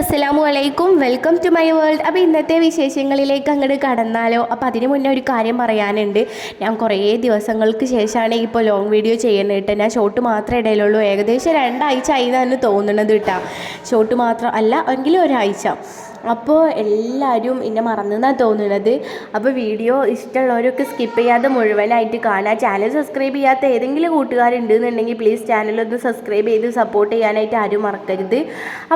അസ്സലാമു അലൈക്കും. Welcome to my world. അപ്പോൾ ഇന്നത്തെ വിശേഷങ്ങളിലേക്ക് അങ്ങോട്ട് കടന്നാലോ. അപ്പോൾ അതിന് മുന്നേ ഒരു കാര്യം പറയാനുണ്ട്. ഞാൻ കുറേ ദിവസങ്ങൾക്ക് ശേഷമാണ് ഇപ്പോൾ ലോങ് വീഡിയോ ചെയ്യുന്നത് കേട്ടോ. ഞാൻ ഷോട്ട് മാത്രമേ ഇടയിലുള്ളൂ. ഏകദേശം രണ്ടാഴ്ച ആയി എന്നാണ് തോന്നുന്നത് കേട്ടോ. ഷോട്ട് മാത്രം അല്ല എങ്കിലും ഒരാഴ്ച. അപ്പോൾ എല്ലാവരും എന്നെ മറന്നെന്നാണ് തോന്നുന്നത്. അപ്പോൾ വീഡിയോ ഇഷ്ടമുള്ളവരൊക്കെ സ്കിപ്പ് ചെയ്യാതെ മുഴുവനായിട്ട് കാണാം. ചാനൽ സബ്സ്ക്രൈബ് ചെയ്യാത്ത ഏതെങ്കിലും കൂട്ടുകാരുണ്ടെന്നുണ്ടെങ്കിൽ പ്ലീസ് ചാനലൊന്ന് സബ്സ്ക്രൈബ് ചെയ്ത് സപ്പോർട്ട് ചെയ്യാനായിട്ട് ആരും മറക്കരുത്.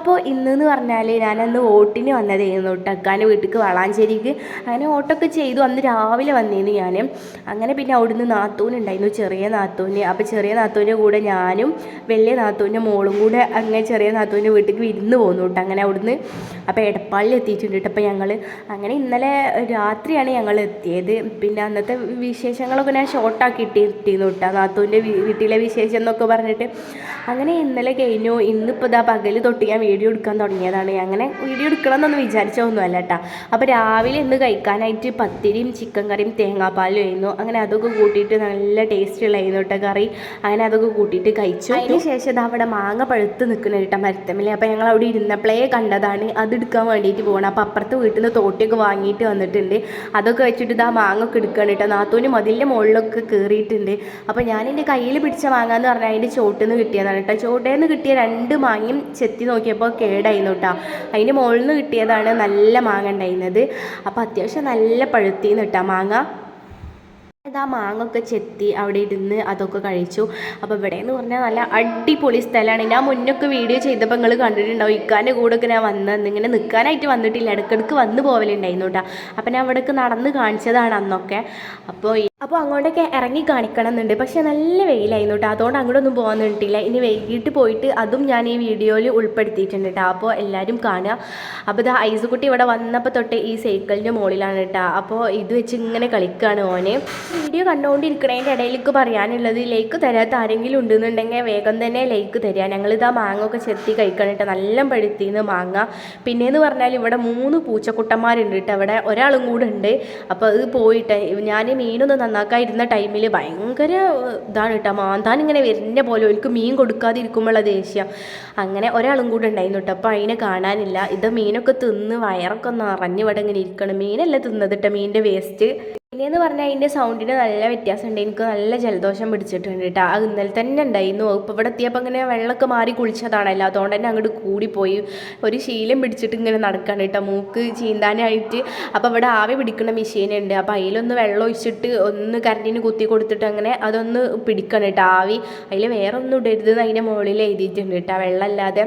അപ്പോൾ ഇന്നെന്ന് പറഞ്ഞാൽ ഞാനന്ന് വോട്ടിന് വന്നതായിരുന്നു ടക്കാന്റെ വീട്ടിലേക്ക് വളാഞ്ചേരിക്ക്. അങ്ങനെ വോട്ടൊക്കെ ചെയ്തു. അന്ന് രാവിലെ വന്നിരുന്നു ഞാൻ അങ്ങനെ പിന്നെ അവിടുന്ന് നാത്തൂനുണ്ടായിരുന്നു ചെറിയ നാത്തൂന്. അപ്പോൾ ചെറിയ നാത്തൂന്റെ കൂടെ ഞാനും വലിയ നാത്തൂന്റെ മോളും കൂടെ അങ്ങനെ ചെറിയ നാത്തൂന്റെ വീട്ടിലേക്ക് വിരുന്ന് പോന്നു കേട്ടോ അങ്ങനെ അവിടുന്ന്. അപ്പോൾ എടപ്പാളിൽ എത്തിയിട്ടുണ്ട് കേട്ടോ. അപ്പോൾ ഞങ്ങൾ അങ്ങനെ ഇന്നലെ രാത്രിയാണ് ഞങ്ങൾ എത്തിയത്. പിന്നെ അന്നത്തെ വിശേഷങ്ങളൊക്കെ ഞാൻ ഷോർട്ടാക്കി ഇട്ടിരുന്നു കേട്ടോ. നാത്തൂന്റെ വീട്ടിലെ വിശേഷം എന്നൊക്കെ പറഞ്ഞിട്ട്. അങ്ങനെ ഇന്നലെ കഴിഞ്ഞു. ഇന്നിപ്പോൾ ഇതാ പകൽ തൊട്ട് ഞാൻ വീഡിയോ എടുക്കാൻ തുടങ്ങിയതാണ്. അങ്ങനെ വീഡിയോ എടുക്കണം എന്നൊന്നും വിചാരിച്ചതൊന്നുമല്ല കേട്ടോ. അപ്പോൾ രാവിലെ ഇന്ന് കഴിക്കാനായിട്ട് പത്തിരിയും ചിക്കൻ കറിയും തേങ്ങാപ്പാലും ആയിരുന്നു. അങ്ങനെ അതൊക്കെ കൂട്ടിയിട്ട് നല്ല ടേസ്റ്റ് ഉള്ളായിരുന്നു കേട്ടോ കറി. അങ്ങനെ അതൊക്കെ കൂട്ടിയിട്ട് കഴിച്ചു. അതിന് ശേഷം ഇതാ അവിടെ മാങ്ങ പഴുത്ത് നിൽക്കുന്ന കേട്ടോ മരത്തമ്മിൽ അപ്പോൾ ഞങ്ങൾ അവിടെ ഇരുന്നപ്പോഴേ കണ്ടതാണ്. അത് എടുക്കാൻ വേണ്ടിയിട്ട് പോകണം അപ്പോൾ അപ്പുറത്ത് വീട്ടിൽ നിന്ന് തോട്ടിയൊക്കെ വാങ്ങിയിട്ട് വന്നിട്ടുണ്ട്. അതൊക്കെ വെച്ചിട്ട് ഇതാ മാങ്ങൊക്കെ എടുക്കുകയാണ് കേട്ടോ നാത്തൂന് മതിലിന്റെ മുകളിലൊക്കെ കയറിയിട്ടുണ്ട് അപ്പോൾ ഞാൻ എന്റെ കയ്യിൽ പിടിച്ച മാങ്ങ എന്ന് പറഞ്ഞാൽ അതിന്റെ ചോട്ടിൽ നിന്ന് കിട്ടിയതാണ് കേട്ടോ ചോട്ടയിൽ നിന്ന് കിട്ടിയ രണ്ട് മാങ്ങയും ചെത്തി നോക്കിയപ്പോൾ കേടായിരുന്നു കേട്ടോ അതിന്റെ മുകളിൽ നിന്ന് കിട്ടിയതാണ് നല്ല മാങ്ങ ഉണ്ടായിരുന്നത്. അപ്പോൾ അത്യാവശ്യം നല്ല പഴുത്തിന്ന് കേട്ടോ മാങ്ങ. ഇതാ മാങ്ങൊക്കെ ചെത്തി അവിടെ ഇരുന്ന് അതൊക്കെ കഴിച്ചു. അപ്പോൾ ഇവിടെ എന്ന് പറഞ്ഞാൽ നല്ല അടിപൊളി സ്ഥലമാണ് ഞാൻ മുന്നൊക്കെ വീഡിയോ ചെയ്തപ്പോൾ നിങ്ങൾ കണ്ടിട്ടുണ്ടാവും. ഇക്കാന്റെ കൂടെ ഒക്കെ ഞാൻ വന്ന് ഇങ്ങനെ നിൽക്കാനായിട്ട് വന്നിട്ടില്ല. ഇടയ്ക്കിടയ്ക്ക് വന്ന് പോവലുണ്ടായിരുന്നു കേട്ടോ അപ്പോൾ ഞാൻ അവിടേക്ക് നടന്ന് കാണിച്ചതാണ് അന്നൊക്കെ. അപ്പോൾ അപ്പോൾ അങ്ങോട്ടൊക്കെ ഇറങ്ങി കാണിക്കണം എന്നുണ്ട് പക്ഷേ നല്ല വെയിലായിരുന്നു കേട്ടോ. അതുകൊണ്ട് അങ്ങോട്ടൊന്നും പോകാൻ നിന്നിട്ടില്ല ഇനി വൈകിട്ട് പോയിട്ട് അതും ഞാൻ ഈ വീഡിയോയിൽ ഉൾപ്പെടുത്തിയിട്ടുണ്ട് കേട്ടോ. അപ്പോൾ എല്ലാവരും കാണുക. അപ്പോൾ ഇത് ഐസുകുട്ടി ഇവിടെ വന്നപ്പോൾ തൊട്ട് ഈ സൈക്കിളിന്റെ മുകളിലാണ് കേട്ടോ. അപ്പോൾ ഇത് വെച്ച് ഇങ്ങനെ കളിക്കുകയാണ് ഓന്. വീഡിയോ കണ്ടുകൊണ്ടിരിക്കണതിന്റെ ഇടയിലേക്ക് പറയാനുള്ളത് ലൈക്ക് തരാത്ത ആരെങ്കിലും ഉണ്ടെന്നുണ്ടെങ്കിൽ വേഗം തന്നെ ലൈക്ക് തരിക. ഞങ്ങളിതാ മാങ്ങ ഒക്കെ ചെത്തി കഴിക്കണം കേട്ടോ. നല്ല പഴുത്തിന്ന് മാങ്ങ. പിന്നെയെന്ന് പറഞ്ഞാൽ ഇവിടെ മൂന്ന് പൂച്ചക്കുട്ടന്മാരുണ്ട് കേട്ടോ. അവിടെ ഒരാളും കൂടെ ഉണ്ട്. അപ്പോൾ അത് പോയിട്ട് ഞാൻ മീനൊന്ന് നന്നാക്കാൻ ഇരുന്ന ടൈമിൽ ഭയങ്കര ഇതാണ് കേട്ടോ മാന്താൻ ഇങ്ങനെ വരുന്ന പോലെ ഒരിക്കലും മീൻ കൊടുക്കാതിരിക്കുമ്പോഴുള്ള ദേഷ്യം. അങ്ങനെ ഒരാളും കൂടെ ഉണ്ടായിരുന്നു കേട്ടോ അപ്പോൾ അതിനെ കാണാനില്ല. ഇത് മീനൊക്കെ തിന്ന് വയറൊക്കെ നിറഞ്ഞ് ഇവിടെ ഇങ്ങനെ ഇരിക്കണം. മീനല്ല തിന്നത് കേട്ടോ മീനിന്റെ വേസ്റ്റ് പിന്നെയെന്ന് പറഞ്ഞാൽ അതിന്റെ സൗണ്ടിന് നല്ല വ്യത്യാസമുണ്ട്. എനിക്ക് നല്ല ജലദോഷം പിടിച്ചിട്ടുണ്ട് കേട്ടോ അത് ഇന്നലെ തന്നെ ഉണ്ടായിരുന്നു. ഇപ്പോൾ ഇവിടെ എത്തിയപ്പോൾ ഇങ്ങനെ വെള്ളമൊക്കെ മാറി കുളിച്ചതാണല്ലോ അതുകൊണ്ട് തന്നെ അങ്ങോട്ട് കൂടിപ്പോയി. ഒരു ശീലം പിടിച്ചിട്ട് ഇങ്ങനെ നടക്കാണ് കേട്ടോ മൂക്ക് ചീന്താനായിട്ട് അപ്പോൾ ഇവിടെ ആവി പിടിക്കുന്ന മെഷീനുണ്ട് അപ്പോൾ അതിലൊന്ന് വെള്ളം ഒഴിച്ചിട്ട് ഒന്ന് കരണ്ടിന് കുത്തി കൊടുത്തിട്ട് അങ്ങനെ അതൊന്ന് പിടിക്കണം കേട്ടോ ആവി അതിൽ വേറെ ഒന്നും ഇടരുത് എന്ന് അതിന്റെ മുകളിൽ എഴുതിയിട്ടുണ്ട് കേട്ടോ വെള്ളമല്ലാതെ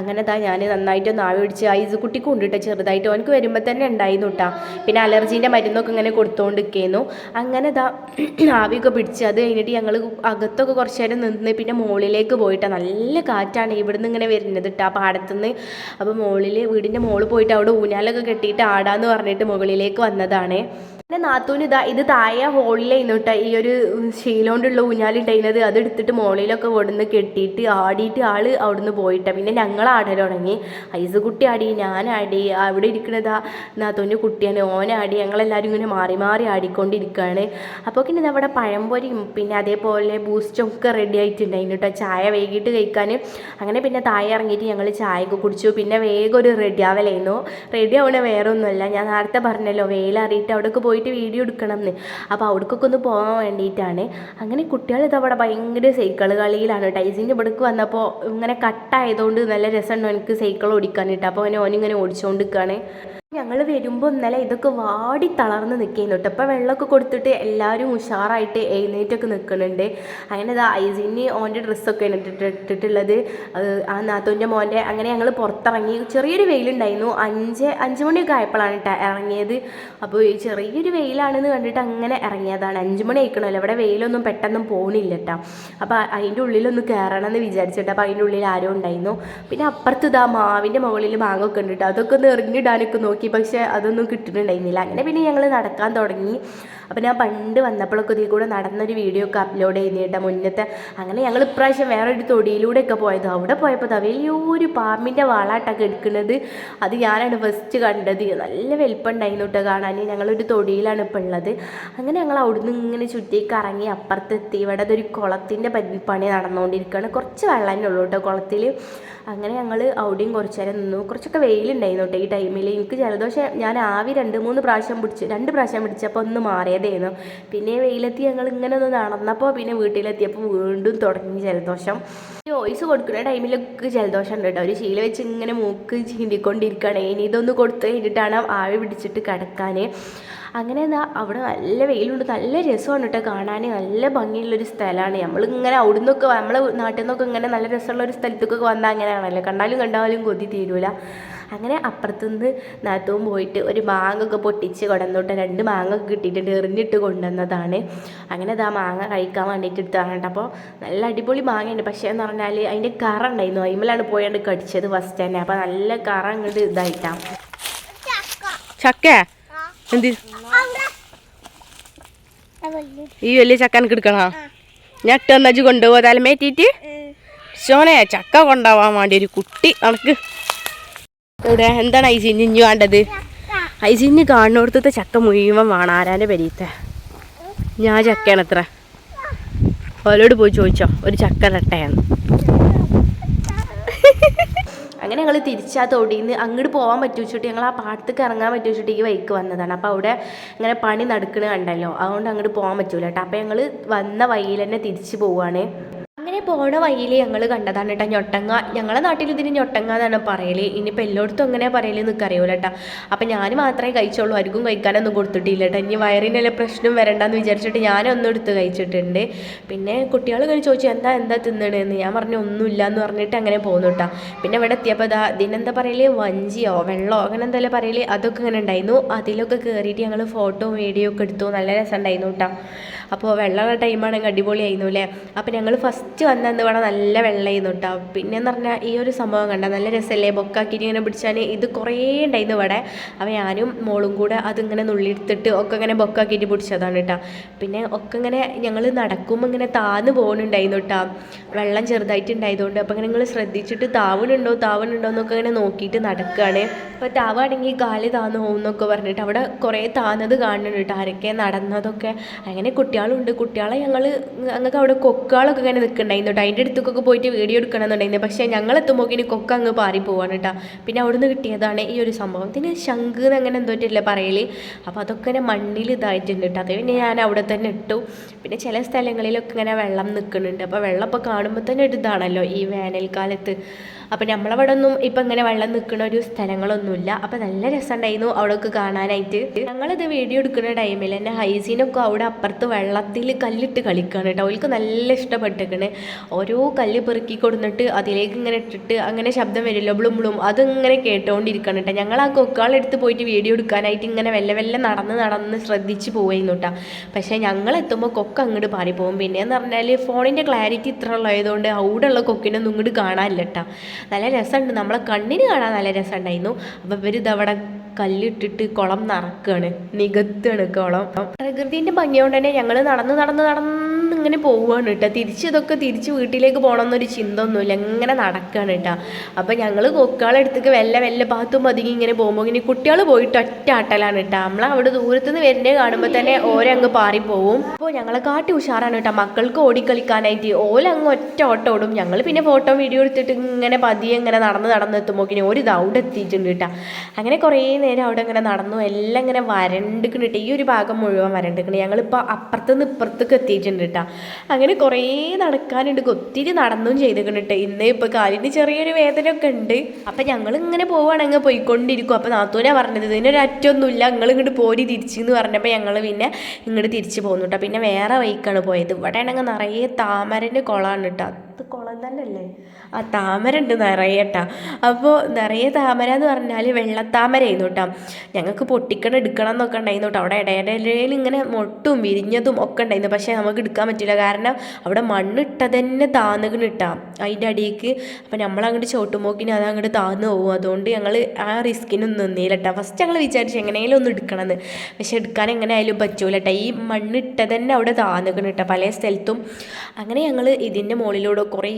അങ്ങനെ താ ഞാൻ നന്നായിട്ടൊന്ന് ആവി പിടിച്ച് ഐസ് കുട്ടിക്കും ഉണ്ട് കേട്ടോ ചെറുതായിട്ട്. അവനക്ക് വരുമ്പോൾ തന്നെ ഉണ്ടായിരുന്നു കേട്ടോ പിന്നെ അലർജീന്റെ മരുന്നൊക്കെ ഇങ്ങനെ കൊടുത്തുകൊണ്ടിരിക്കുന്നു അങ്ങനെ ദാ ആവിയൊക്കെ പിടിച്ച് അത് കഴിഞ്ഞിട്ട് ഞങ്ങൾ അകത്തൊക്കെ കുറച്ച് നേരം നിന്ന് പിന്നെ മുകളിലേക്ക് പോയിട്ട്. നല്ല കാറ്റാണ് ഇവിടുന്ന് ഇങ്ങനെ വരുന്നത് കേട്ടോ ആ പാടത്തുനിന്ന്. അപ്പോൾ മുകളിൽ വീടിന്റെ മുകളിൽ പോയിട്ട് അവിടെ ഊഞ്ഞാലൊക്കെ കെട്ടിയിട്ട് ആടാന്ന് പറഞ്ഞിട്ട് മുകളിലേക്ക് വന്നതാണ്. പിന്നെ നാത്തൂന് ഇതാ ഇത് താഴെ ഹോളിലായിരുന്നു കേട്ടോ ഈ ഒരു ശീലോണ്ടുള്ള ഊഞ്ഞാലുണ്ടായിരുന്നത് അത് എടുത്തിട്ട് ഓടുന്ന് കെട്ടിയിട്ട് ആടിയിട്ട് ആൾ അവിടുന്ന് പോയിട്ട. പിന്നെ ഞങ്ങൾ ആടൽ തുടങ്ങി. ഐസ് കുട്ടി ആടി ഞാൻ ആടി. അവിടെ ഇരിക്കണതാ നാത്തൂന്റെ കുട്ടിയാണ്. ഓനാടി ഞങ്ങളെല്ലാവരും ഇങ്ങനെ മാറി മാറി ആടിക്കൊണ്ടിരിക്കുകയാണ് അപ്പോൾ പിന്നെ അവിടെ പഴംപൊരിയും പിന്നെ അതേപോലെ ബൂസ്റ്റും ഒക്കെ റെഡി ആയിട്ടുണ്ടായിരുന്നു കേട്ടോ ചായ വൈകിട്ട് കഴിക്കാൻ അങ്ങനെ പിന്നെ താഴെ ഇറങ്ങിയിട്ട് ഞങ്ങൾ ചായ ഒക്കെ കുടിച്ചു. പിന്നെ വേഗം ഒരു റെഡി ആവലായിരുന്നു. റെഡി ആവണ വേറെ ഒന്നുമല്ല ഞാൻ നേരത്തെ പറഞ്ഞല്ലോ വെയിലറിയിട്ട് അവിടെയൊക്കെ പോയിട്ട് വീഡിയോ എടുക്കണം എന്ന് അപ്പോൾ അവിടേക്കൊക്കെ ഒന്ന് പോകാൻ വേണ്ടിയിട്ടാണ്. അങ്ങനെ കുട്ടികൾ ഇതവിടെ ഭയങ്കര സൈക്കിൾ കളിയിലാണ് ടൈസിന്റെ ഇവിടേക്ക് വന്നപ്പോൾ ഇങ്ങനെ കട്ടായതുകൊണ്ട് നല്ല രസമുണ്ടോ എനിക്ക് സൈക്കിൾ ഓടിക്കാനിട്ട് അപ്പോൾ അവനെ ഓനിങ്ങനെ ഓടിച്ചുകൊണ്ട് നിൽക്കുകയാണ് ഞങ്ങൾ വരുമ്പോൾ ഇന്നലെ ഇതൊക്കെ വാടി തളർന്ന് നിൽക്കുന്നു കേട്ടോ ഇപ്പോൾ വെള്ളമൊക്കെ കൊടുത്തിട്ട് എല്ലാവരും ഉഷാറായിട്ട് എഴുന്നേറ്റൊക്കെ നിൽക്കുന്നുണ്ട് അങ്ങനെ ഇതാ ഐസിന് ഓന്റെ ഡ്രസ്സൊക്കെ ഇട്ടിട്ട് ഇട്ടിട്ടുള്ളത്. അത് ആ നാത്തോന്റെ മോന്റെ അങ്ങനെ ഞങ്ങൾ പുറത്തിറങ്ങി. ചെറിയൊരു വെയിലുണ്ടായിരുന്നു. അഞ്ച് അഞ്ച് മണിയൊക്കെ ആയപ്പോഴാണ് കേട്ടോ ഇറങ്ങിയത് അപ്പോൾ ഈ ചെറിയൊരു വെയിലാണെന്ന് കണ്ടിട്ട് അങ്ങനെ ഇറങ്ങിയതാണ് അഞ്ച് മണി ആയിക്കണമല്ലോ ഇവിടെ വെയിലൊന്നും പെട്ടെന്ന് പോകണില്ല കേട്ടോ അപ്പോൾ അതിന്റെ ഉള്ളിലൊന്ന് കയറണം എന്ന് വിചാരിച്ചിട്ട് അപ്പോൾ അതിന്റെ ഉള്ളിൽ ആരോ ഉണ്ടായിരുന്നു. പിന്നെ അപ്പുറത്ത് ഇതാ മാവിന്റെ മുകളിൽ മാങ്ങൊക്കെ ഉണ്ട് കേട്ടോ അതൊക്കെ ഒന്ന് എറിഞ്ഞിടാനൊക്കെ നോക്കി. പക്ഷേ അതൊന്നും കിട്ടുന്നുണ്ടായിരുന്നില്ല അങ്ങനെ പിന്നെ ഞങ്ങൾ നടക്കാൻ തുടങ്ങി. അപ്പോൾ ഞാൻ പണ്ട് വന്നപ്പോഴൊക്കെ ഇതിൽ കൂടെ നടന്നൊരു വീഡിയോ ഒക്കെ അപ്ലോഡ് ചെയ്യുന്ന കേട്ടോ മുന്നത്തെ. അങ്ങനെ ഞങ്ങൾ ഇപ്രാവശ്യം വേറൊരു തൊടിയിലൂടെയൊക്കെ പോയത്. അവിടെ പോയപ്പോൾ വലിയൊരു പാമ്പിന്റെ വാളാട്ടൊക്കെ എടുക്കുന്നത്. അത് ഞാനാണ് ഫസ്റ്റ് കണ്ടത്. നല്ല വലിപ്പമുണ്ടായിരുന്നു കേട്ടോ കാണാൻ. ഞങ്ങളൊരു തൊടിയിലാണ് ഇപ്പോൾ ഉള്ളത്. അങ്ങനെ ഞങ്ങൾ അവിടുന്ന് ഇങ്ങനെ ചുറ്റി കറങ്ങി അപ്പുറത്തെത്തി. ഇവിടെ അതൊരു കുളത്തിന്റെ പണി നടന്നുകൊണ്ടിരിക്കുകയാണ്. കുറച്ച് വെള്ളം തന്നെ ഉള്ളൂ കേട്ടോ കുളത്തിൽ അങ്ങനെ ഞങ്ങൾ അവിടെയും കുറച്ച് നേരം നിന്നു. കുറച്ചൊക്കെ വെയിലുണ്ടായിരുന്നു കേട്ടോ ഈ ടൈമിൽ എനിക്ക് ജലദോഷം ഞാൻ ആവി രണ്ട് മൂന്ന് പ്രാവശ്യം പിടിച്ച് രണ്ട് പ്രാവശ്യം പിടിച്ചപ്പോൾ ഒന്ന് മാറിയതായിരുന്നു പിന്നെ വെയിലെത്തി ഞങ്ങൾ ഇങ്ങനെ ഒന്ന് നടന്നപ്പോൾ പിന്നെ വീട്ടിലെത്തിയപ്പോൾ വീണ്ടും തുടങ്ങി ജലദോഷം. ഈ വോയിസ് കൊടുക്കുന്ന ടൈമിലൊക്കെ ജലദോഷം ഉണ്ട് കേട്ടോ. ഒരു ശീല വെച്ച് ഇങ്ങനെ മൂക്ക് ചീന്തിക്കൊണ്ടിരിക്കുകയാണ് ഇനി ഇതൊന്ന് കൊടുത്ത് കഴിഞ്ഞിട്ടാണ് ആവി പിടിച്ചിട്ട് കിടക്കാൻ അങ്ങനെ എന്താ അവിടെ നല്ല വെയിലുണ്ട് നല്ല രസമാണ് കേട്ടോ കാണാൻ. നല്ല ഭംഗിയുള്ളൊരു സ്ഥലമാണ്. നമ്മളിങ്ങനെ അവിടെ നിന്നൊക്കെ നമ്മളെ നാട്ടിൽ നിന്നൊക്കെ ഇങ്ങനെ നല്ല രസമുള്ള ഒരു സ്ഥലത്തേക്കൊക്കെ വന്നാൽ അങ്ങനെയാണല്ലോ. കണ്ടാലും കണ്ടാലും കൊതി തീരൂല. അങ്ങനെ അപ്പുറത്തുനിന്ന് നാത്തവും പോയിട്ട് ഒരു മാങ്ങൊക്കെ പൊട്ടിച്ച് കൊടന്നോട്ട് രണ്ട് മാങ്ങ ഒക്കെ കിട്ടിയിട്ടുണ്ട് എറിഞ്ഞിട്ട് കൊണ്ടുവന്നതാണ്. അങ്ങനെ ഇതാ മാങ്ങ കഴിക്കാൻ വേണ്ടിയിട്ട് എടുത്താണ് കേട്ടോ. അപ്പോൾ നല്ല അടിപൊളി മാങ്ങയുണ്ട്. പക്ഷേ എന്ന് പറഞ്ഞാൽ അതിന്റെ കറ ഉണ്ടായിരുന്നു. അതിമലാണ് പോയാണ്ട് കടിച്ചത് ഫസ്റ്റ് തന്നെ. അപ്പോൾ നല്ല കറ അങ്ങോട്ട് ഇതായിട്ടാണ് ചക്ക? എന്ത്? ഈ വലിയ ചക്ക എനിക്ക് എടുക്കണോ ഞട്ട് എന്നജ് കൊണ്ടുപോകാ. തലമേറ്റിട്ട് ശോനെ ചക്ക കൊണ്ടാവാൻ വേണ്ടി ഒരു കുട്ടി നടക്ക്. ഇവിടെ എന്താണ് ഐസിന് ഇഞ്ഞു വേണ്ടത് ഐസിന് കാണുന്നിടത്തത്തെ ചക്ക മുഴുവൻ വേണം. ആരാന്റെ പെരീത്തെ? ഞാൻ ചക്കയാണ് അത്ര ഓലോട് പോയി ചോദിച്ചോ ഒരു ചക്ക രട്ടയാണ് അങ്ങനെ ഞങ്ങൾ തിരിച്ചാൽ തൊടിയിൽ നിന്ന് അങ്ങോട്ട് പോകാൻ പറ്റുവെച്ചിട്ട് ഞങ്ങൾ ആ പാടത്തേക്ക് ഇറങ്ങാൻ പറ്റുവെച്ചിട്ട് ഈ വൈക്ക് വന്നതാണ്. അപ്പോൾ അവിടെ ഇങ്ങനെ പണി നടക്കണ കണ്ടല്ലോ. അതുകൊണ്ട് അങ്ങോട്ട് പോകാൻ പറ്റൂല കേട്ടോ അപ്പോൾ ഞങ്ങൾ വന്ന വഴിയിൽ തന്നെ തിരിച്ച് പോവാണ്. അങ്ങനെ പോണ വഴിയിൽ ഞങ്ങൾ കണ്ടതാണ് കേട്ടോ ഞൊട്ടങ്ങ ഞങ്ങളെ നാട്ടിൽ ഇതിന് ഞൊട്ടങ്ങ എന്നാണ് പറയൽ. ഇനിയിപ്പോൾ എല്ലായിടത്തും അങ്ങനെ പറയൽ നിൽക്കറിയൂല കേട്ടോ അപ്പം ഞാൻ മാത്രമേ കഴിച്ചുള്ളൂ ആർക്കും കഴിക്കാനൊന്നും കൊടുത്തിട്ടില്ല കേട്ടോ ഇനി വയറിനെല്ലാം പ്രശ്നം വരണ്ടെന്ന് വിചാരിച്ചിട്ട് ഞാനൊന്നും എടുത്ത് കഴിച്ചിട്ടുണ്ട്. പിന്നെ കുട്ടികൾ ഇങ്ങനെ ചോദിച്ചു എന്താ എന്താ തിന്നണേന്ന് ഞാൻ പറഞ്ഞു ഒന്നുമില്ല എന്ന് പറഞ്ഞിട്ട് അങ്ങനെ പോകുന്നു കേട്ടോ പിന്നെ ഇവിടെ എത്തിയപ്പോൾ ഇതാ ഇതിനെന്താ പറയൽ? വഞ്ചിയോ വെള്ളമോ അങ്ങനെ എന്തായാലും പറയൽ? അതൊക്കെ ഇങ്ങനെ ഉണ്ടായിരുന്നു. അതിലൊക്കെ കയറിയിട്ട് ഞങ്ങൾ ഫോട്ടോ വീഡിയോ ഒക്കെ എടുത്തു. നല്ല രസം ഉണ്ടായിരുന്നു കേട്ടോ അപ്പോൾ വെള്ളമുള്ള ടൈമാണെങ്കിൽ അടിപൊളിയായിരുന്നു അല്ലേ അപ്പോൾ ഞങ്ങൾ ഫസ്റ്റ് വന്നത് ഇവിടെ നല്ല വെള്ളമായിരുന്നു കേട്ടോ പിന്നെയെന്ന് പറഞ്ഞാൽ ഈ ഒരു സംഭവം കണ്ട? നല്ല രസമല്ലേ? ബൊക്കാക്കിയിട്ട് ഇങ്ങനെ പിടിച്ചാൽ ഇത് കുറേ ഉണ്ടായിരുന്നു ഇവിടെ. അപ്പോൾ ഞാനും മോളും കൂടെ അതിങ്ങനെ നുള്ളിയെടുത്തിട്ട് ഒക്കെ ഇങ്ങനെ ബൊക്കാക്കിയിട്ട് പിടിച്ചതാണ് കേട്ടോ. പിന്നെ ഒക്കെ ഇങ്ങനെ ഞങ്ങൾ നടക്കുമ്പോൾ ഇങ്ങനെ താന്ന് പോകുന്നുണ്ടായിരുന്നു കേട്ടോ. വെള്ളം ചെറുതായിട്ട് ഉണ്ടായതുകൊണ്ട് അപ്പോൾ ഇങ്ങനെ നിങ്ങൾ ശ്രദ്ധിച്ചിട്ട് താവണുണ്ടോ താവണുണ്ടോ എന്നൊക്കെ ഇങ്ങനെ നോക്കിയിട്ട് നടക്കുകയാണ് അപ്പോൾ താവാണെങ്കിൽ കാൽ താന്ന് പോകും എന്നൊക്കെ പറഞ്ഞിട്ട് അവിടെ കുറേ താന്നത് കാണുന്നുണ്ട് കേട്ടോ. ആരൊക്കെ നടന്നതൊക്കെ. അങ്ങനെ കുട്ടികളുണ്ട്. കുട്ടികളെ ഞങ്ങൾ ഞങ്ങൾക്ക് അവിടെ കൊക്കുകളൊക്കെ ഇങ്ങനെ നിൽക്കുന്നുണ്ടായിരുന്നു കേട്ടോ അതിന്റെ അടുത്തൊക്കെ പോയിട്ട് വീഡിയോ എടുക്കണമെന്നുണ്ടായിരുന്നു. പക്ഷേ ഞങ്ങൾ എത്തുമ്പോൾ ഇനി കൊക്ക അങ്ങ് പാറി പോവാണ് കേട്ടോ പിന്നെ അവിടുന്ന് കിട്ടിയതാണ് ഈ ഒരു സംഭവം. പിന്നെ ശംഖ് എന്ന് അങ്ങനെ എന്തോട്ടില്ല പറയൽ? അപ്പോൾ അതൊക്കെ ഇങ്ങനെ മണ്ണിൽ ഇതായിട്ടുണ്ട് കേട്ടോ അത് പിന്നെ ഞാൻ അവിടെ തന്നെ ഇട്ടു. പിന്നെ ചില സ്ഥലങ്ങളിലൊക്കെ ഇങ്ങനെ വെള്ളം നിൽക്കുന്നുണ്ട്. അപ്പോൾ വെള്ളം ഇപ്പോൾ കാണുമ്പോൾ തന്നെ ഒരു ഇതാണല്ലോ ഈ വേനൽക്കാലത്ത്. അപ്പോൾ നമ്മളവിടെ ഒന്നും ഇപ്പം ഇങ്ങനെ വെള്ളം നിൽക്കുന്ന ഒരു സ്ഥലങ്ങളൊന്നുമില്ല. അപ്പോൾ നല്ല രസമുണ്ടായിരുന്നു അവിടെയൊക്കെ കാണാനായിട്ട്. ഞങ്ങളിത് വീഡിയോ എടുക്കുന്ന ടൈമിൽ തന്നെ ഹൈസീനൊക്കെ അവിടെ അപ്പുറത്ത് വെള്ളത്തിൽ കല്ലിട്ട് കളിക്കുകയാണ് കേട്ടോ. അവൾക്ക് നല്ല ഇഷ്ടപ്പെട്ടിരിക്കണ്. ഓരോ കല്ല് പെറുക്കി കൊടുത്തിട്ട് അതിലേക്ക് ഇങ്ങനെ ഇട്ടിട്ട് അങ്ങനെ ശബ്ദം വരില്ലോ ബ്ലും ബ്ലും. അതിങ്ങനെ കേട്ടോണ്ടിരിക്കണം കേട്ടോ. ഞങ്ങൾ ആ കൊക്കാളെടുത്ത് പോയിട്ട് വീഡിയോ എടുക്കാനായിട്ട് ഇങ്ങനെ വെല്ല വെല്ല നടന്ന് നടന്ന് ശ്രദ്ധിച്ച് പോയിരുന്നു കേട്ടോ. പക്ഷേ ഞങ്ങൾ എത്തുമ്പോൾ കൊക്ക അങ്ങോട്ട് പാറിപ്പോകും പിന്നെ എന്ന് പറഞ്ഞാൽ ഫോണിന്റെ ക്ലാരിറ്റി ഇത്ര ഉള്ളതുകൊണ്ട് അവിടെയുള്ള കൊക്കിനൊന്നും ഇങ്ങോട്ട് കാണാനില്ല കേട്ടോ. നല്ല രസമുണ്ട്. നമ്മളെ കണ്ണിന് കാണാൻ നല്ല രസമുണ്ടായിരുന്നു. അപ്പോൾ ഇവർ ഇതവിടെ കല്ലിട്ടിട്ട് കുളം നിറക്കുകയാണ് നികത്തുകയാണ് കുളം. പ്രകൃതിന്റെ ഭംഗി കൊണ്ട് തന്നെ ഞങ്ങൾ നടന്ന് നടന്ന് നടന്ന് ഇങ്ങനെ പോവുകയാണ് കേട്ടോ തിരിച്ച് ഇതൊക്കെ തിരിച്ച് വീട്ടിലേക്ക് പോകണമെന്നൊരു ചിന്ത ഒന്നുമില്ല ഇങ്ങനെ നടക്കുകയാണ് കേട്ടോ അപ്പോൾ ഞങ്ങൾ കൊക്കാളെടുത്തേക്ക് വെല്ല വെല്ല ഭാഗത്തും പതുങ്ങി ഇങ്ങനെ പോകുമ്പോൾ ഇനി കുട്ടികൾ പോയിട്ട് ഒറ്റ ആട്ടലാണ് കേട്ടോ നമ്മൾ അവിടെ ദൂരത്തുനിന്ന് വരുന്നേ കാണുമ്പോൾ തന്നെ ഓരോ അങ്ങ് പാറിപ്പോവും. അപ്പോൾ ഞങ്ങളെ കാട്ടി ഉഷാറാണ് കേട്ടോ മക്കൾക്ക് ഓടിക്കളിക്കാനായിട്ട് ഓലങ്ങ് ഒറ്റ ഓട്ടം ഓടും. ഞങ്ങൾ പിന്നെ ഫോട്ടോ വീഡിയോ എടുത്തിട്ട് ഇങ്ങനെ പതിയെ ഇങ്ങനെ നടന്ന് നടന്നെത്തുമ്പോൾ ഇങ്ങനെ ഒരു ദൗഡ് എത്തിയിട്ടുണ്ട് കേട്ടോ അങ്ങനെ കുറേ നേരം അവിടെ ഇങ്ങനെ നടന്നു. എല്ലാം ഇങ്ങനെ വരണ്ടിക്കണിട്ട് ഈ ഒരു ഭാഗം മുഴുവൻ വരണ്ടിക്കണ്. ഞങ്ങളിപ്പോൾ അപ്പുറത്തുനിന്ന് ഇപ്പുറത്തേക്ക് എത്തിയിട്ടുണ്ട് കേട്ടോ അങ്ങനെ കുറേ നടക്കാനുണ്ട്. ഒത്തിരി നടന്നും ചെയ്തിട്ടുണ്ട് ഇന്ന് ഇപ്പോൾ കാലിന് ചെറിയൊരു വേദനയൊക്കെ ഉണ്ട്. അപ്പം ഞങ്ങൾ ഇങ്ങനെ പോവുകയാണെങ്കിൽ പോയിക്കൊണ്ടിരിക്കും. അപ്പോൾ നാത്തൂനാ പറഞ്ഞത്. ഇതിനൊരു അറ്റൊന്നുമില്ല. നിങ്ങൾ ഇങ്ങോട്ട് പോരി തിരിച്ചെന്ന് പറഞ്ഞപ്പോൾ ഞങ്ങൾ പിന്നെ ഇങ്ങോട്ട് തിരിച്ച് പോകുന്നു കേട്ടോ പിന്നെ വേറെ വഴിക്കാണ് പോയത്. ഇവിടെ ആണെങ്കിൽ നിറയെ താമരന്റെ കുളമാണ് കേട്ടോ അത് കുളം തന്നെയല്ലേ? ആ താമര ഉണ്ട് നിറയെ കേട്ടാ അപ്പോൾ നിറയെ താമര എന്ന് പറഞ്ഞാൽ വെള്ളത്താമര ആയിരുന്നു കേട്ടോ ഞങ്ങൾക്ക് പൊട്ടിക്കണം എടുക്കണം എന്നൊക്കെ ഉണ്ടായിരുന്നു കേട്ടോ അവിടെ ഇടയിടയിൽ ഇങ്ങനെ മൊട്ടും വിരിഞ്ഞതും ഒക്കെ ഉണ്ടായിരുന്നു. പക്ഷേ നമുക്ക് എടുക്കാൻ പറ്റില്ല കാരണം അവിടെ മണ്ണിട്ട തന്നെ താന്നുകണ് ഇട്ടാ അതിന്റെ അടിയിലേക്ക് അപ്പം നമ്മൾ അങ്ങോട്ട് ചോട്ടുമ്പോക്കിന് അത് അങ്ങോട്ട് താന്നു പോകും. അതുകൊണ്ട് ഞങ്ങൾ ആ റിസ്കിനൊന്നും നിന്നില്ല കേട്ടോ ഫസ്റ്റ് ഞങ്ങൾ വിചാരിച്ചു എങ്ങനെയെങ്കിലും ഒന്ന് എടുക്കണമെന്ന് പക്ഷെ എടുക്കാൻ എങ്ങനെ ആയാലും പറ്റൂല കേട്ടോ ഈ മണ്ണിട്ട തന്നെ അവിടെ താന്നുകണ് കേട്ടോ പല സ്ഥലത്തും. അങ്ങനെ ഞങ്ങൾ ഇതിന്റെ മുകളിലൂടെ കുറേ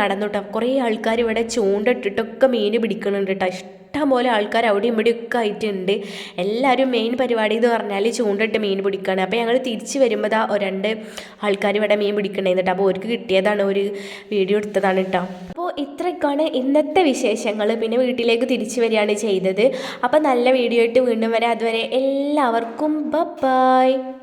നടന്നു കേട്ടോ കുറേ ആൾക്കാർ ഇവിടെ ചൂണ്ടിട്ടിട്ടൊക്കെ മീൻ പിടിക്കുന്നുണ്ട് കേട്ടോ ഇഷ്ടം പോലെ ആൾക്കാർ അവിടെയും ഇവിടെയൊക്കെ ആയിട്ടുണ്ട്. എല്ലാവരും മെയിൻ പരിപാടി എന്ന് പറഞ്ഞാൽ ചൂണ്ടിട്ട് മീൻ പിടിക്കുകയാണ് അപ്പോൾ ഞങ്ങൾ തിരിച്ച് വരുമ്പോൾ ദാ രണ്ട് ആൾക്കാർ ഇവിടെ മീൻ പിടിക്കണേന്ന് കേട്ടോ അപ്പോൾ അവർക്ക് കിട്ടിയതാണ് ഒരു വീഡിയോ എടുത്തതാണ് കേട്ടോ അപ്പോൾ ഇത്രയൊക്കെയാണ് ഇന്നത്തെ വിശേഷങ്ങൾ പിന്നെ വീട്ടിലേക്ക് തിരിച്ചു വരികയാണ് ചെയ്തത്. അപ്പോൾ നല്ല വീഡിയോ ആയിട്ട് വീണ്ടും വരാം. അതുവരെ എല്ലാവർക്കും ബൈ